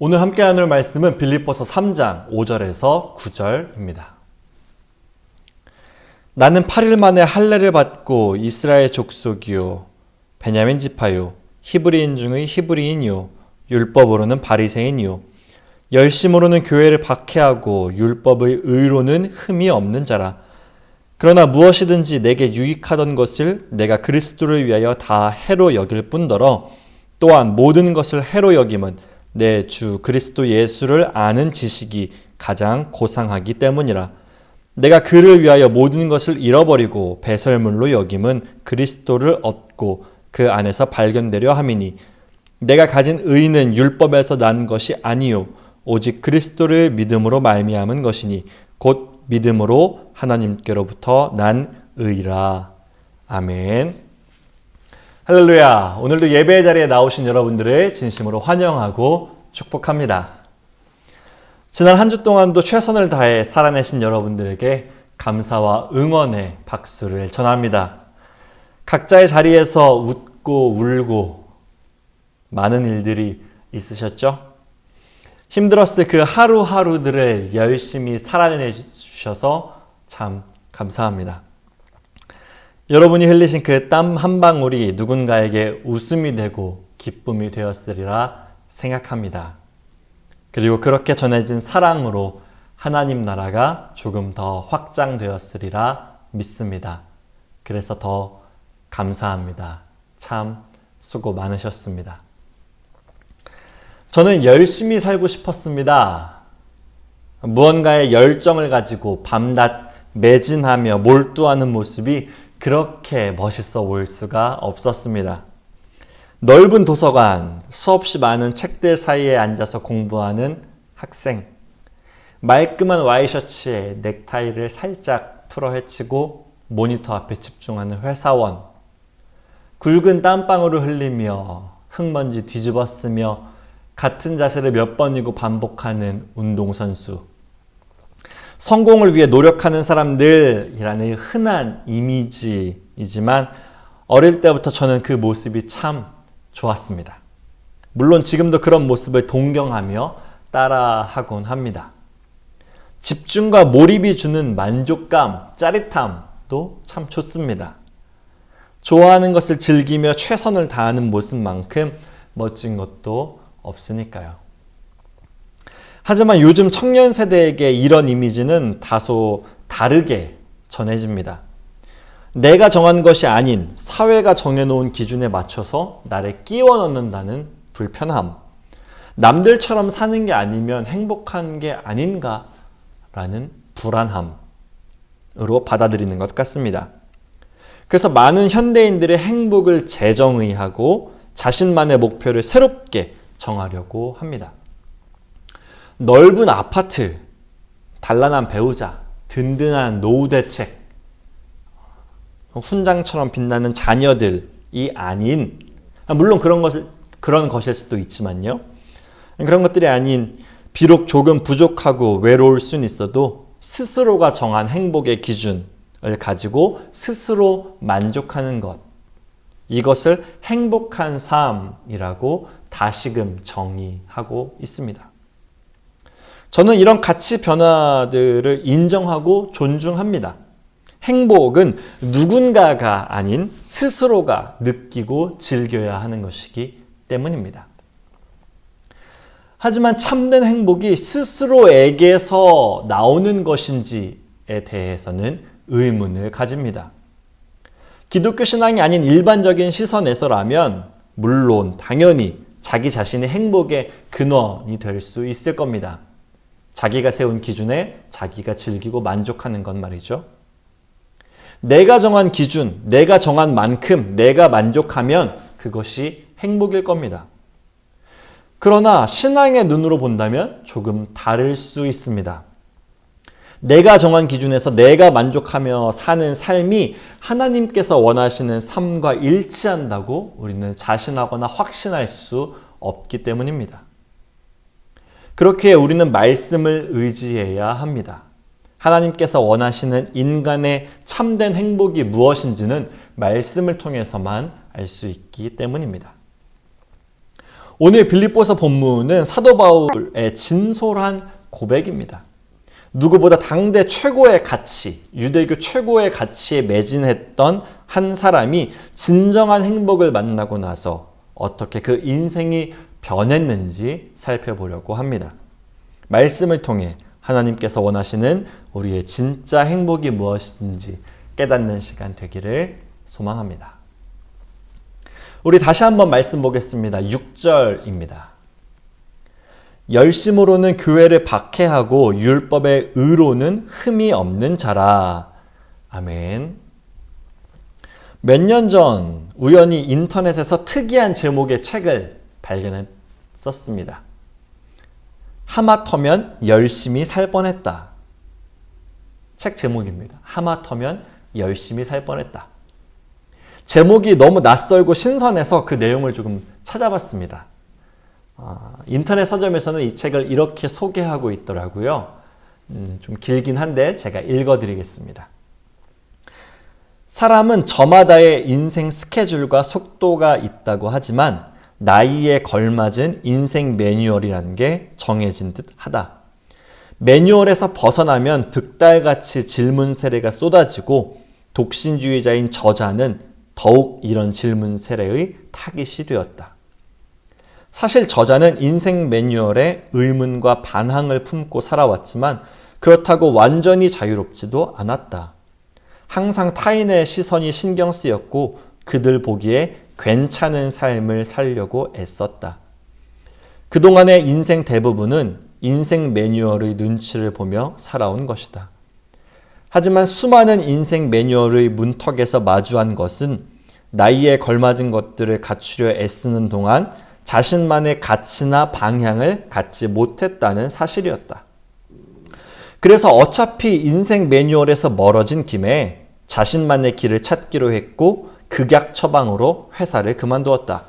오늘 함께 나눌 말씀은 빌립보서 3장 5절에서 9절입니다. 나는 8일 만에 할례를 받고 이스라엘 족속이요 베냐민 지파요 히브리인 중의 히브리인이요 율법으로는 바리새인이요 열심으로는 교회를 박해하고 율법의 의로는 흠이 없는 자라 그러나 무엇이든지 내게 유익하던 것을 내가 그리스도를 위하여 다 해로 여길 뿐더러 또한 모든 것을 해로 여김은 내 주 그리스도 예수를 아는 지식이 가장 고상하기 때문이라. 내가 그를 위하여 모든 것을 잃어버리고 배설물로 여김은 그리스도를 얻고 그 안에서 발견되려 함이니 내가 가진 의는 율법에서 난 것이 아니요 오직 그리스도를 믿음으로 말미암은 것이니 곧 믿음으로 하나님께로부터 난 의라. 아멘. 할렐루야. 오늘도 예배 자리에 나오신 여러분들을 진심으로 환영하고 축복합니다. 지난 한 주 동안도 최선을 다해 살아내신 여러분들에게 감사와 응원의 박수를 전합니다. 각자의 자리에서 웃고 울고 많은 일들이 있으셨죠? 힘들었을 그 하루하루들을 열심히 살아내 주셔서 참 감사합니다. 여러분이 흘리신 그 땀 한 방울이 누군가에게 웃음이 되고 기쁨이 되었으리라 생각합니다. 그리고 그렇게 전해진 사랑으로 하나님 나라가 조금 더 확장되었으리라 믿습니다. 그래서 더 감사합니다. 참 수고 많으셨습니다. 저는 열심히 살고 싶었습니다. 무언가의 열정을 가지고 밤낮 매진하며 몰두하는 모습이 그렇게 멋있어 보일 수가 없었습니다. 넓은 도서관, 수없이 많은 책들 사이에 앉아서 공부하는 학생, 말끔한 와이셔츠에 넥타이를 살짝 풀어 헤치고 모니터 앞에 집중하는 회사원, 굵은 땀방울을 흘리며 흙먼지 뒤집어 쓰며 같은 자세를 몇 번이고 반복하는 운동선수, 성공을 위해 노력하는 사람들이라는 흔한 이미지이지만 어릴 때부터 저는 그 모습이 참 좋았습니다. 물론 지금도 그런 모습을 동경하며 따라하곤 합니다. 집중과 몰입이 주는 만족감, 짜릿함도 참 좋습니다. 좋아하는 것을 즐기며 최선을 다하는 모습만큼 멋진 것도 없으니까요. 하지만 요즘 청년 세대에게 이런 이미지는 다소 다르게 전해집니다. 내가 정한 것이 아닌 사회가 정해놓은 기준에 맞춰서 나를 끼워 넣는다는 불편함. 남들처럼 사는 게 아니면 행복한 게 아닌가라는 불안함으로 받아들이는 것 같습니다. 그래서 많은 현대인들의 행복을 재정의하고 자신만의 목표를 새롭게 정하려고 합니다. 넓은 아파트, 단란한 배우자, 든든한 노후 대책, 훈장처럼 빛나는 자녀들이 아닌 물론 그런 것 그런 것일 수도 있지만요. 그런 것들이 아닌 비록 조금 부족하고 외로울 수는 있어도 스스로가 정한 행복의 기준을 가지고 스스로 만족하는 것 이것을 행복한 삶이라고 다시금 정의하고 있습니다. 저는 이런 가치 변화들을 인정하고 존중합니다. 행복은 누군가가 아닌 스스로가 느끼고 즐겨야 하는 것이기 때문입니다. 하지만 참된 행복이 스스로에게서 나오는 것인지에 대해서는 의문을 가집니다. 기독교 신앙이 아닌 일반적인 시선에서라면 물론 당연히 자기 자신의 행복의 근원이 될 수 있을 겁니다. 자기가 세운 기준에 자기가 즐기고 만족하는 것 말이죠. 내가 정한 기준, 내가 정한 만큼 내가 만족하면 그것이 행복일 겁니다. 그러나 신앙의 눈으로 본다면 조금 다를 수 있습니다. 내가 정한 기준에서 내가 만족하며 사는 삶이 하나님께서 원하시는 삶과 일치한다고 우리는 자신하거나 확신할 수 없기 때문입니다. 그렇게 우리는 말씀을 의지해야 합니다. 하나님께서 원하시는 인간의 참된 행복이 무엇인지는 말씀을 통해서만 알 수 있기 때문입니다. 오늘 빌립보서 본문은 사도 바울의 진솔한 고백입니다. 누구보다 당대 최고의 가치, 유대교 최고의 가치에 매진했던 한 사람이 진정한 행복을 만나고 나서 어떻게 그 인생이 변했는지 살펴보려고 합니다. 말씀을 통해 하나님께서 원하시는 우리의 진짜 행복이 무엇인지 깨닫는 시간 되기를 소망합니다. 우리 다시 한번 말씀 보겠습니다. 6절입니다. 열심으로는 교회를 박해하고 율법의 의로는 흠이 없는 자라. 아멘. 몇 년 전 우연히 인터넷에서 특이한 제목의 책을 발견했었습니다. 하마터면 열심히 살 뻔했다. 책 제목입니다. 하마터면 열심히 살 뻔했다. 제목이 너무 낯설고 신선해서 그 내용을 조금 찾아봤습니다. 어, 인터넷 서점에서는 이 책을 이렇게 소개하고 있더라고요. 음, 좀 길긴 한데 제가 읽어드리겠습니다. 사람은 저마다의 인생 스케줄과 속도가 있다고 하지만 나이에 걸맞은 인생 매뉴얼이라는 게 정해진 듯 하다. 매뉴얼에서 벗어나면 득달같이 질문 세례가 쏟아지고 독신주의자인 저자는 더욱 이런 질문 세례의 타깃이 되었다. 사실 저자는 인생 매뉴얼에 의문과 반항을 품고 살아왔지만 그렇다고 완전히 자유롭지도 않았다. 항상 타인의 시선이 신경 쓰였고 그들 보기에 괜찮은 삶을 살려고 애썼다. 그동안의 인생 대부분은 인생 매뉴얼의 눈치를 보며 살아온 것이다. 하지만 수많은 인생 매뉴얼의 문턱에서 마주한 것은 나이에 걸맞은 것들을 갖추려 애쓰는 동안 자신만의 가치나 방향을 갖지 못했다는 사실이었다. 그래서 어차피 인생 매뉴얼에서 멀어진 김에 자신만의 길을 찾기로 했고 극약 처방으로 회사를 그만두었다.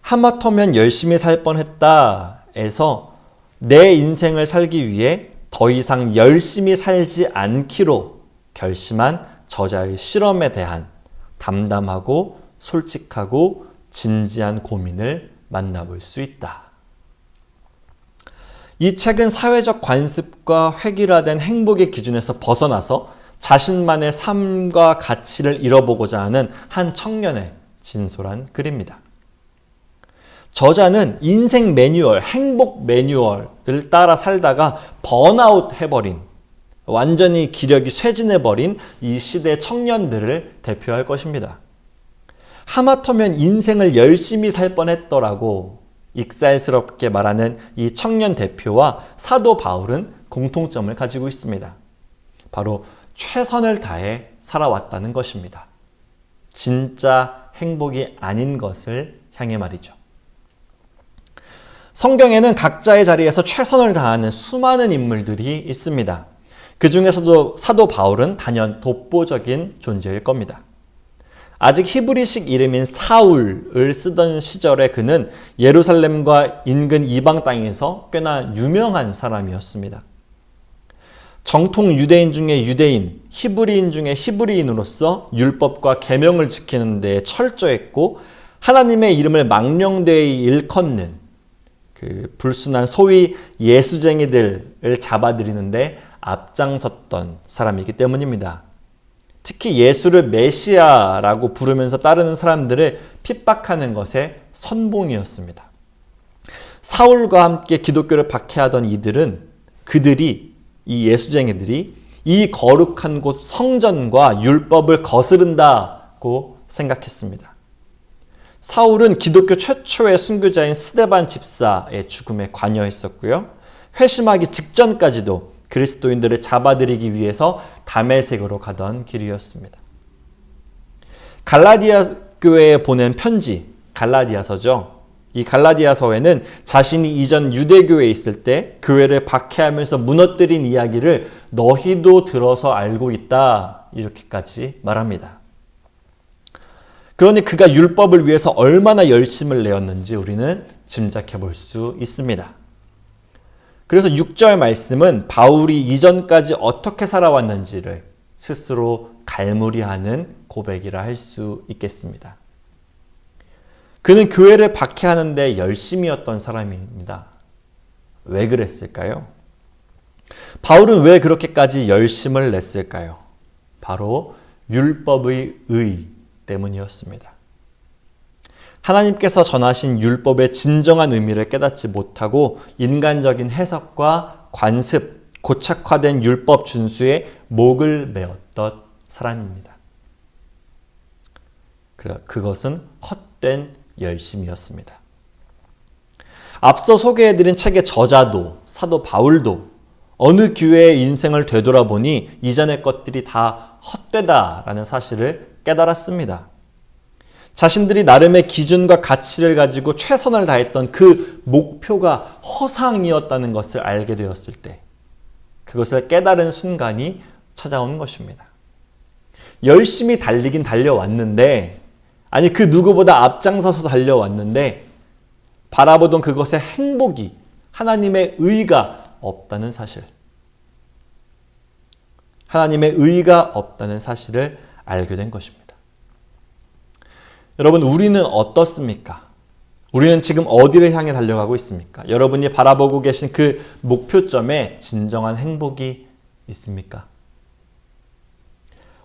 하마터면 열심히 살 뻔했다에서 내 인생을 살기 위해 더 이상 열심히 살지 않기로 결심한 저자의 실험에 대한 담담하고 솔직하고 진지한 고민을 만나볼 수 있다. 이 책은 사회적 관습과 획일화된 행복의 기준에서 벗어나서 자신만의 삶과 가치를 잃어보고자 하는 한 청년의 진솔한 글입니다. 저자는 인생 매뉴얼, 행복 매뉴얼을 따라 살다가 번아웃 해버린, 완전히 기력이 쇠진해버린 이 시대 청년들을 대표할 것입니다. 하마터면 인생을 열심히 살 뻔했더라고 익살스럽게 말하는 이 청년 대표와 사도 바울은 공통점을 가지고 있습니다. 바로 최선을 다해 살아왔다는 것입니다. 진짜 행복이 아닌 것을 향해 말이죠. 성경에는 각자의 자리에서 최선을 다하는 수많은 인물들이 있습니다. 그 중에서도 사도 바울은 단연 독보적인 존재일 겁니다. 아직 히브리식 이름인 사울을 쓰던 시절에 그는 예루살렘과 인근 이방 땅에서 꽤나 유명한 사람이었습니다. 정통 유대인 중에 유대인, 히브리인 중에 히브리인으로서 율법과 계명을 지키는 데 철저했고 하나님의 이름을 망령되이 일컫는 그 불순한 소위 예수쟁이들을 잡아들이는데 앞장섰던 사람이기 때문입니다. 특히 예수를 메시아라고 부르면서 따르는 사람들을 핍박하는 것에 선봉이었습니다. 사울과 함께 기독교를 박해하던 이들은 그들이 이 예수쟁이들이 이 거룩한 곳 성전과 율법을 거스른다고 생각했습니다. 사울은 기독교 최초의 순교자인 스데반 집사의 죽음에 관여했었고요. 회심하기 직전까지도 그리스도인들을 잡아들이기 위해서 담에색으로 가던 길이었습니다. 갈라디아 교회에 보낸 편지, 갈라디아서죠. 이 갈라디아서에는 자신이 이전 유대교에 있을 때 교회를 박해하면서 무너뜨린 이야기를 너희도 들어서 알고 있다. 이렇게까지 말합니다. 그러니 그가 율법을 위해서 얼마나 열심을 내었는지 우리는 짐작해 볼 수 있습니다. 그래서 6절 말씀은 바울이 이전까지 어떻게 살아왔는지를 스스로 갈무리하는 고백이라 할 수 있겠습니다. 그는 교회를 박해하는데 열심이었던 사람입니다. 왜 그랬을까요? 바울은 왜 그렇게까지 열심을 냈을까요? 바로 율법의 의 때문이었습니다. 하나님께서 전하신 율법의 진정한 의미를 깨닫지 못하고 인간적인 해석과 관습, 고착화된 율법 준수에 목을 메었던 사람입니다. 그것은 헛된 열심이었습니다. 앞서 소개해드린 책의 저자도 사도 바울도 어느 교회의 인생을 되돌아보니 이전의 것들이 다 헛되다라는 사실을 깨달았습니다. 자신들이 나름의 기준과 가치를 가지고 최선을 다했던 그 목표가 허상이었다는 것을 알게 되었을 때 그것을 깨달은 순간이 찾아오는 것입니다. 열심히 달리긴 달려왔는데 아니 그 누구보다 앞장서서 달려왔는데 바라보던 그것의 행복이 하나님의 의가 없다는 사실. 하나님의 의가 없다는 사실을 알게 된 것입니다. 여러분, 우리는 어떻습니까? 우리는 지금 어디를 향해 달려가고 있습니까? 여러분이 바라보고 계신 그 목표점에 진정한 행복이 있습니까?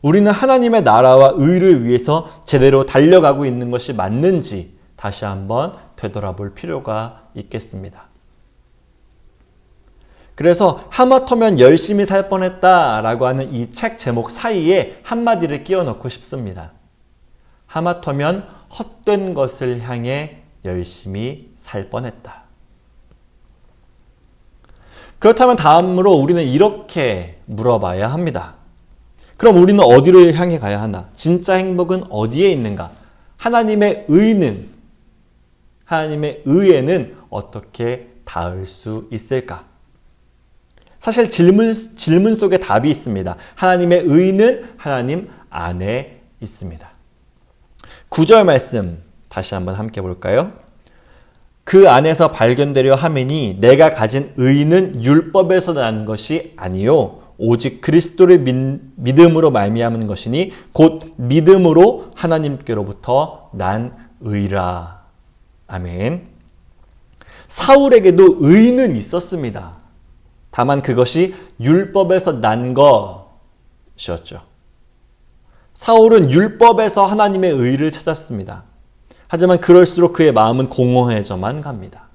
우리는 하나님의 나라와 의를 위해서 제대로 달려가고 있는 것이 맞는지 다시 한번 되돌아볼 필요가 있겠습니다. 그래서 하마터면 열심히 살 뻔했다 라고 하는 이 책 제목 사이에 한마디를 끼워 넣고 싶습니다. 하마터면 헛된 것을 향해 열심히 살 뻔했다. 그렇다면 다음으로 우리는 이렇게 물어봐야 합니다. 그럼 우리는 어디를 향해 가야 하나? 진짜 행복은 어디에 있는가? 하나님의 의는, 하나님의 의에는 어떻게 닿을 수 있을까? 사실 질문, 질문 속에 답이 있습니다. 하나님의 의는 하나님 안에 있습니다. 9절 말씀 다시 한번 함께 볼까요? 그 안에서 발견되려 하매니 내가 가진 의는 율법에서 난 것이 아니요 오직 그리스도를 믿음으로 말미암은 것이니 곧 믿음으로 하나님께로부터 난 의라. 아멘. 사울에게도 의는 있었습니다. 다만 그것이 율법에서 난 것이었죠. 사울은 율법에서 하나님의 의를 찾았습니다. 하지만 그럴수록 그의 마음은 공허해져만 갑니다.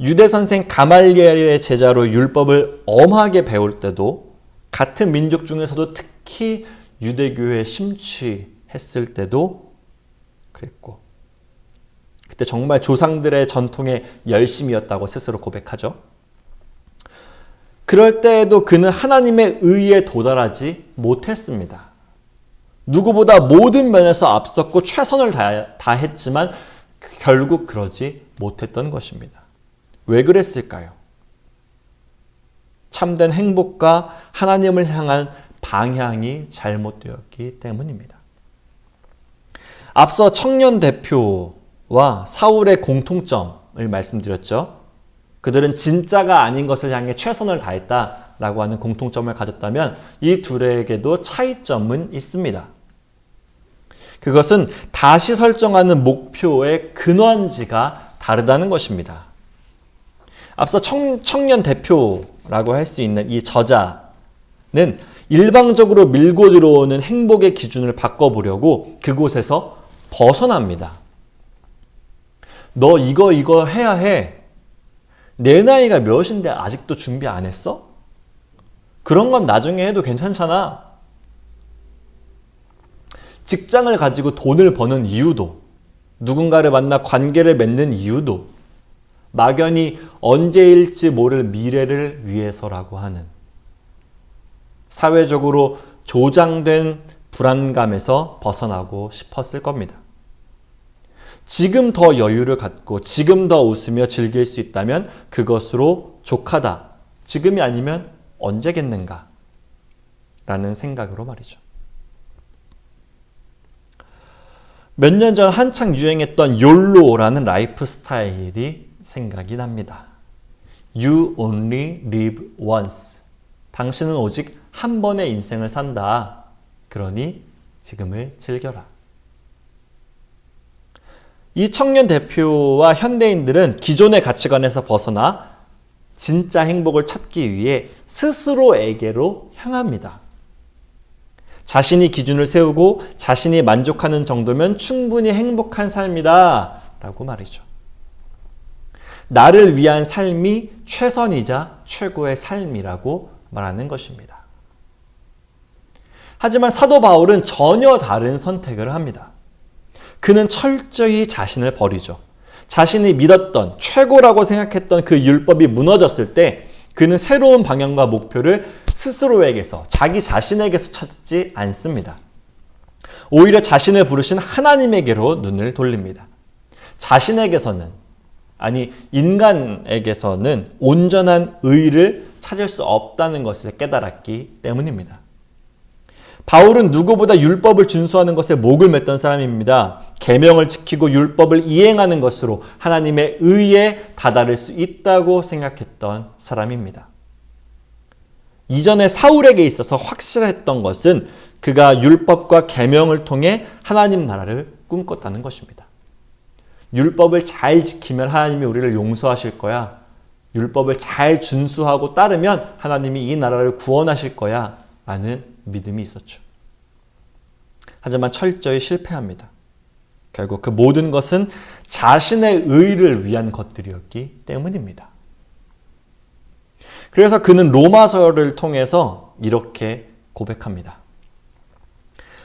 유대 선생 가말리엘의 제자로 율법을 엄하게 배울 때도 같은 민족 중에서도 특히 유대교에 심취했을 때도 그랬고 그때 정말 조상들의 전통에 열심이었다고 스스로 고백하죠. 그럴 때에도 그는 하나님의 의에 도달하지 못했습니다. 누구보다 모든 면에서 앞섰고 최선을 다했지만 결국 그러지 못했던 것입니다. 왜 그랬을까요? 참된 행복과 하나님을 향한 방향이 잘못되었기 때문입니다. 앞서 청년 대표와 사울의 공통점을 말씀드렸죠. 그들은 진짜가 아닌 것을 향해 최선을 다했다라고 하는 공통점을 가졌다면 이 둘에게도 차이점은 있습니다. 그것은 다시 설정하는 목표의 근원지가 다르다는 것입니다. 앞서 청, 청년 대표라고 할 수 있는 이 저자는 일방적으로 밀고 들어오는 행복의 기준을 바꿔보려고 그곳에서 벗어납니다. 너 이거 이거 해야 해. 내 나이가 몇인데 아직도 준비 안 했어? 그런 건 나중에 해도 괜찮잖아. 직장을 가지고 돈을 버는 이유도, 누군가를 만나 관계를 맺는 이유도, 막연히 언제일지 모를 미래를 위해서라고 하는 사회적으로 조장된 불안감에서 벗어나고 싶었을 겁니다. 지금 더 여유를 갖고 지금 더 웃으며 즐길 수 있다면 그것으로 족하다. 지금이 아니면 언제겠는가? 라는 생각으로 말이죠. 몇 년 전 한창 유행했던 욜로라는 라이프 스타일이 생각이 납니다. You only live once. 당신은 오직 한 번의 인생을 산다. 그러니 지금을 즐겨라. 이 청년 대표와 현대인들은 기존의 가치관에서 벗어나 진짜 행복을 찾기 위해 스스로에게로 향합니다. 자신이 기준을 세우고 자신이 만족하는 정도면 충분히 행복한 삶이다. 라고 말이죠. 나를 위한 삶이 최선이자 최고의 삶이라고 말하는 것입니다. 하지만 사도 바울은 전혀 다른 선택을 합니다. 그는 철저히 자신을 버리죠. 자신이 믿었던 최고라고 생각했던 그 율법이 무너졌을 때 그는 새로운 방향과 목표를 스스로에게서 자기 자신에게서 찾지 않습니다. 오히려 자신을 부르신 하나님에게로 눈을 돌립니다. 자신에게서는 아니 인간에게서는 온전한 의를 찾을 수 없다는 것을 깨달았기 때문입니다. 바울은 누구보다 율법을 준수하는 것에 목을 맸던 사람입니다. 계명을 지키고 율법을 이행하는 것으로 하나님의 의에 다다를 수 있다고 생각했던 사람입니다. 이전에 사울에게 있어서 확실했던 것은 그가 율법과 계명을 통해 하나님 나라를 꿈꿨다는 것입니다. 율법을 잘 지키면 하나님이 우리를 용서하실 거야. 율법을 잘 준수하고 따르면 하나님이 이 나라를 구원하실 거야. 라는 믿음이 있었죠. 하지만 철저히 실패합니다. 결국 그 모든 것은 자신의 의를 위한 것들이었기 때문입니다. 그래서 그는 로마서를 통해서 이렇게 고백합니다.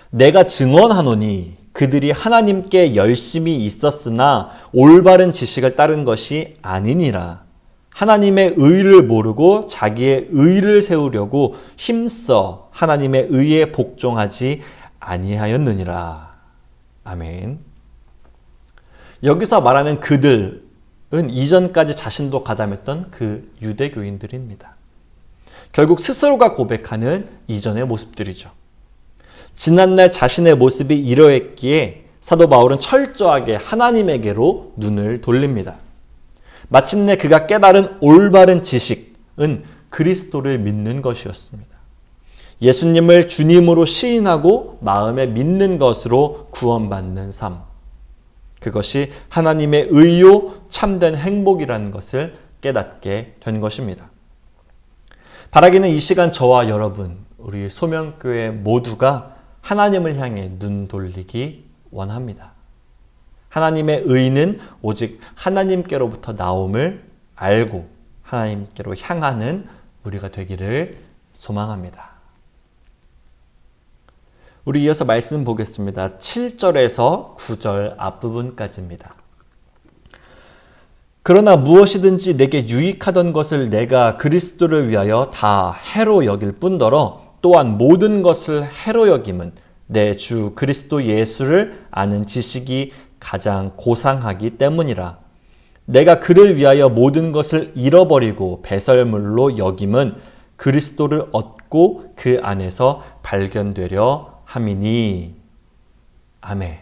내가 증언하노니 그들이 하나님께 열심히 있었으나 올바른 지식을 따른 것이 아니니라. 하나님의 의를 모르고 자기의 의를 세우려고 힘써 하나님의 의에 복종하지 아니하였느니라. 아멘. 여기서 말하는 그들은 이전까지 자신도 가담했던 그 유대교인들입니다. 결국 스스로가 고백하는 이전의 모습들이죠. 지난날 자신의 모습이 이러했기에 사도 바울은 철저하게 하나님에게로 눈을 돌립니다. 마침내 그가 깨달은 올바른 지식은 그리스도를 믿는 것이었습니다. 예수님을 주님으로 시인하고 마음에 믿는 것으로 구원받는 삶. 그것이 하나님의 의요 참된 행복이라는 것을 깨닫게 된 것입니다. 바라기는 이 시간 저와 여러분, 우리 소명교회 모두가 하나님을 향해 눈 돌리기 원합니다. 하나님의 의는 오직 하나님께로부터 나옴을 알고 하나님께로 향하는 우리가 되기를 소망합니다. 우리 이어서 말씀 보겠습니다. 7절에서 9절 앞부분까지입니다. 그러나 무엇이든지 내게 유익하던 것을 내가 그리스도를 위하여 다 해로 여길 뿐더러 또한 모든 것을 해로 여김은 내 주 그리스도 예수를 아는 지식이 가장 고상하기 때문이라. 내가 그를 위하여 모든 것을 잃어버리고 배설물로 여김은 그리스도를 얻고 그 안에서 발견되려 함이니 아멘.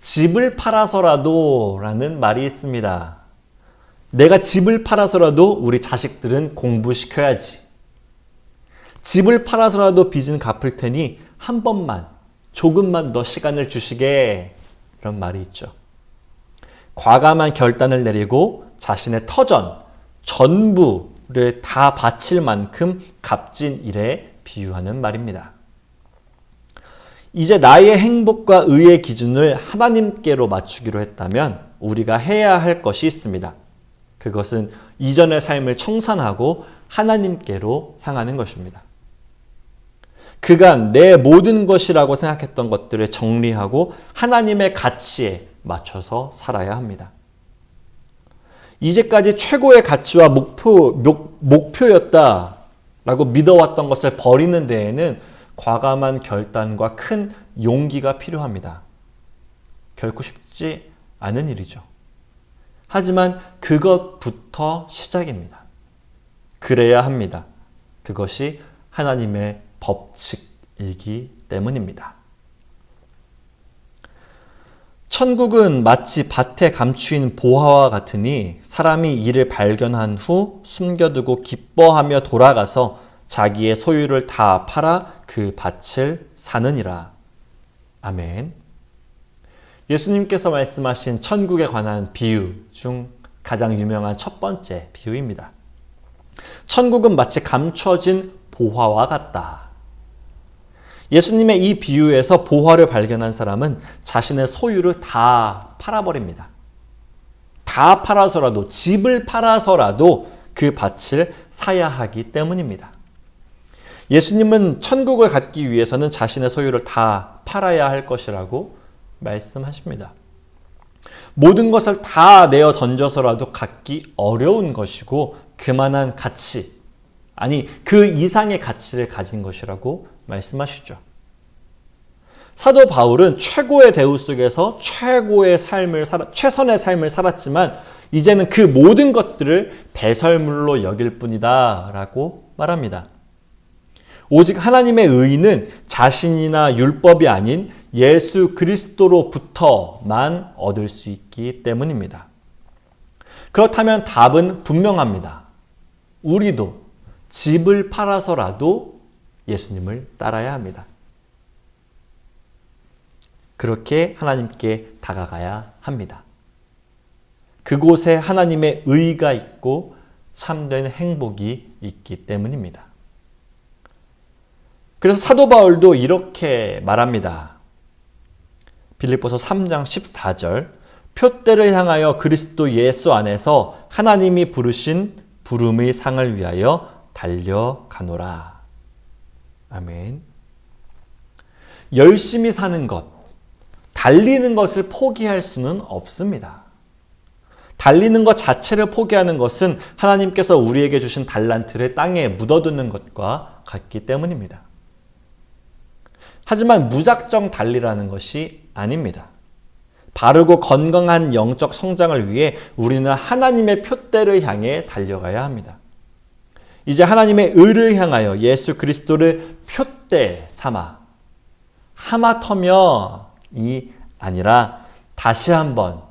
집을 팔아서라도 라는 말이 있습니다. 내가 집을 팔아서라도 우리 자식들은 공부시켜야지. 집을 팔아서라도 빚은 갚을 테니 한 번만, 조금만 더 시간을 주시게. 이런 말이 있죠. 과감한 결단을 내리고 자신의 터전, 전부를 다 바칠 만큼 값진 일에 비유하는 말입니다. 이제 나의 행복과 의의 기준을 하나님께로 맞추기로 했다면 우리가 해야 할 것이 있습니다. 그것은 이전의 삶을 청산하고 하나님께로 향하는 것입니다. 그간 내 모든 것이라고 생각했던 것들을 정리하고 하나님의 가치에 맞춰서 살아야 합니다. 이제까지 최고의 가치와 목표, 목표였다라고 믿어왔던 것을 버리는 데에는 과감한 결단과 큰 용기가 필요합니다. 결코 쉽지 않은 일이죠. 하지만 그것부터 시작입니다. 그래야 합니다. 그것이 하나님의 법칙이기 때문입니다. 천국은 마치 밭에 감추인 보화와 같으니 사람이 이를 발견한 후 숨겨두고 기뻐하며 돌아가서 자기의 소유를 다 팔아 그 밭을 사느니라. 아멘. 예수님께서 말씀하신 천국에 관한 비유 중 가장 유명한 첫 번째 비유입니다. 천국은 마치 감춰진 보화와 같다. 예수님의 이 비유에서 보화를 발견한 사람은 자신의 소유를 다 팔아버립니다. 다 팔아서라도, 집을 팔아서라도 그 밭을 사야 하기 때문입니다. 예수님은 천국을 갖기 위해서는 자신의 소유를 다 팔아야 할 것이라고 말씀하십니다. 모든 것을 다 내어 던져서라도 갖기 어려운 것이고 그만한 가치, 아니 그 이상의 가치를 가진 것이라고 말씀하시죠. 사도 바울은 최고의 대우 속에서 최고의 삶을 살아, 최선의 삶을 살았지만 이제는 그 모든 것들을 배설물로 여길 뿐이다 라고 말합니다. 오직 하나님의 의는 자신이나 율법이 아닌 예수 그리스도로부터만 얻을 수 있기 때문입니다. 그렇다면 답은 분명합니다. 우리도 집을 팔아서라도 예수님을 따라야 합니다. 그렇게 하나님께 다가가야 합니다. 그곳에 하나님의 의가 있고 참된 행복이 있기 때문입니다. 그래서 사도 바울도 이렇게 말합니다. 빌립보서 3장 14절 표대를 향하여 그리스도 예수 안에서 하나님이 부르신 부름의 상을 위하여 달려가노라. 아멘. 열심히 사는 것, 달리는 것을 포기할 수는 없습니다. 달리는 것 자체를 포기하는 것은 하나님께서 우리에게 주신 달란트를 땅에 묻어두는 것과 같기 때문입니다. 하지만 무작정 달리라는 것이 아닙니다. 바르고 건강한 영적 성장을 위해 우리는 하나님의 표대를 향해 달려가야 합니다. 이제 하나님의 의를 향하여 예수 그리스도를 표대 삼아 하마터면이 아니라 다시 한번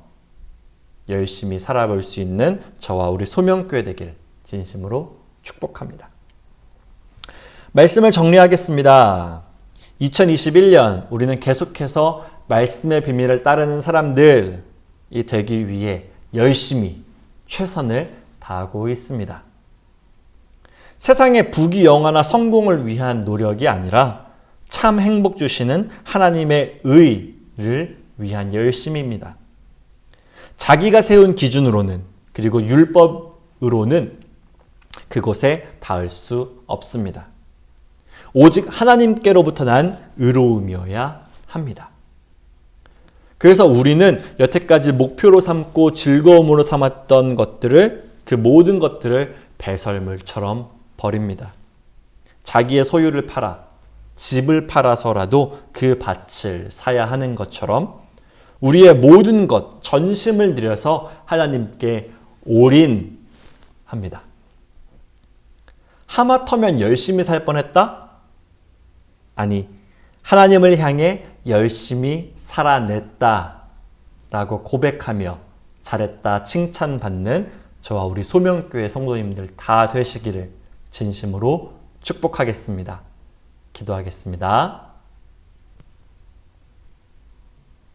열심히 살아볼 수 있는 저와 우리 소명교회 되길 진심으로 축복합니다. 말씀을 정리하겠습니다. 2021년 우리는 계속해서 말씀의 비밀을 따르는 사람들이 되기 위해 열심히 최선을 다하고 있습니다. 세상의 부귀영화나 성공을 위한 노력이 아니라 참 행복 주시는 하나님의 의를 위한 열심입니다. 자기가 세운 기준으로는 그리고 율법으로는 그곳에 닿을 수 없습니다. 오직 하나님께로부터 난 의로움이어야 합니다. 그래서 우리는 여태까지 목표로 삼고 즐거움으로 삼았던 것들을 그 모든 것들을 배설물처럼 버립니다. 자기의 소유를 팔아 집을 팔아서라도 그 밭을 사야 하는 것처럼 우리의 모든 것, 전심을 들여서 하나님께 올인합니다. 하마터면 열심히 살 뻔했다? 아니, 하나님을 향해 열심히 살아냈다. 라고 고백하며 잘했다 칭찬받는 저와 우리 소명교회 성도님들 다 되시기를 진심으로 축복하겠습니다. 기도하겠습니다.